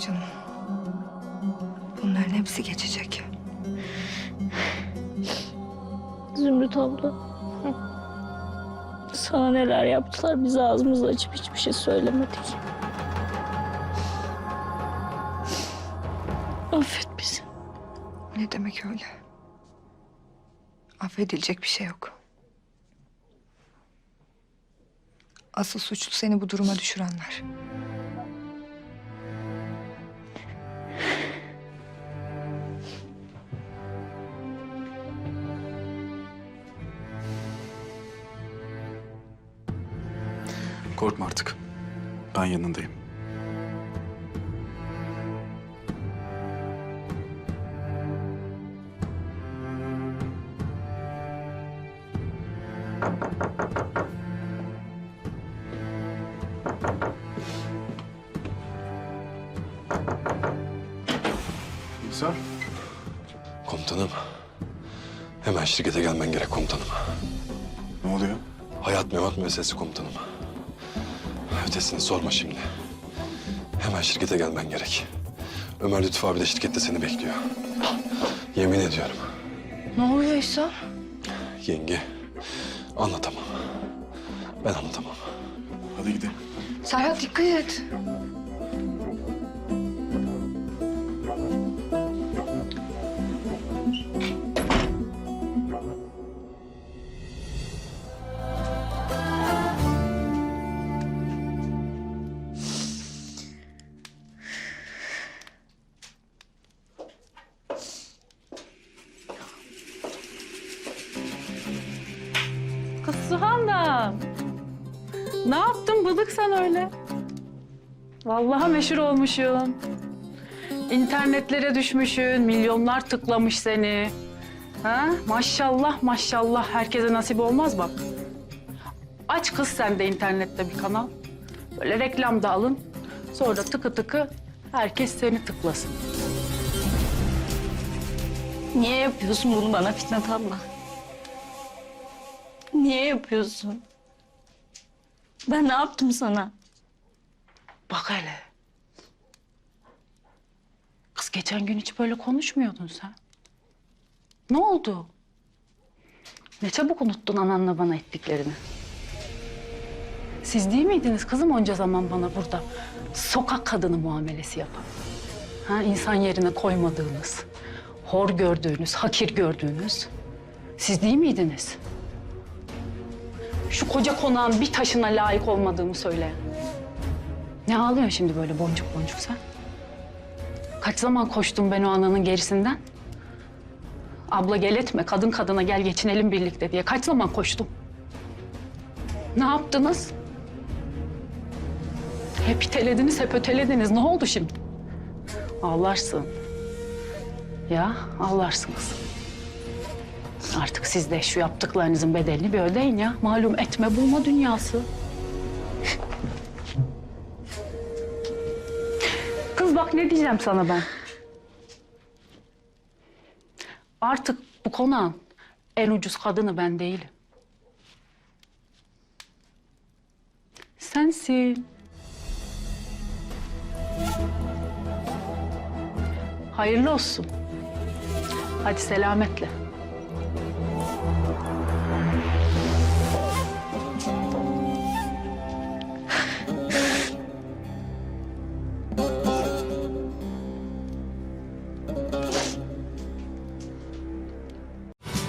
canım. Bunların hepsi geçecek. Zümrüt abla. Sana neler yaptılar biz ağzımızı açıp hiçbir şey söylemedik. Affet bizi. Ne demek öyle? Affedilecek bir şey yok. Asıl suçlu seni bu duruma düşürenler. Korkma artık. Ben yanındayım. İsa. Komutanım. Hemen şirkete gelmen gerek komutanım. Ne oluyor? Hayat memat meselesi komutanım. Ötesini sorma şimdi. Hemen şirkete gelmen gerek. Ömer Lütfü abi de şirkette seni bekliyor. Yemin ediyorum. Ne oluyor İhsan? Yenge anlatamam. Ben anlatamam. Hadi gidelim. Serhat dikkat et. Suhan'dan. Ne yaptın bıdık sen öyle? Vallahi meşhur olmuşsun. İnternetlere düşmüşsün, milyonlar tıklamış seni. Ha? Maşallah maşallah herkese nasip olmaz bak. Aç kız sen de internette bir kanal. Böyle reklam da alın. Sonra tıkı tıkı herkes seni tıklasın. Niye yapıyorsun bunu bana Fitnat abla? Niye yapıyorsun? Ben ne yaptım sana? Bak hele. Kız geçen gün hiç böyle konuşmuyordun sen. Ne oldu? Ne çabuk unuttun ananla bana ettiklerini. Siz değil miydiniz kızım onca zaman bana burada sokak kadını muamelesi yapan? Ha, insan yerine koymadığınız, hor gördüğünüz, hakir gördüğünüz. Siz değil miydiniz? Şu koca konağın bir taşına layık olmadığımı söyleyen. Ne ağlıyorsun şimdi böyle boncuk boncuk sen? Kaç zaman koştum ben o ananın gerisinden? Abla gel etme, kadın kadına gel geçinelim birlikte diye. Kaç zaman koştum? Ne yaptınız? Hep itelediniz, hep ötelediniz. Ne oldu şimdi? Ağlarsın. Ya ağlarsınız. Artık siz de şu yaptıklarınızın bedelini bir ödeyin ya. Malum etme bulma dünyası. Kız bak ne diyeceğim sana ben. Artık bu konağın en ucuz kadını ben değilim. Sensin. Hayırlı olsun. Hadi selametle.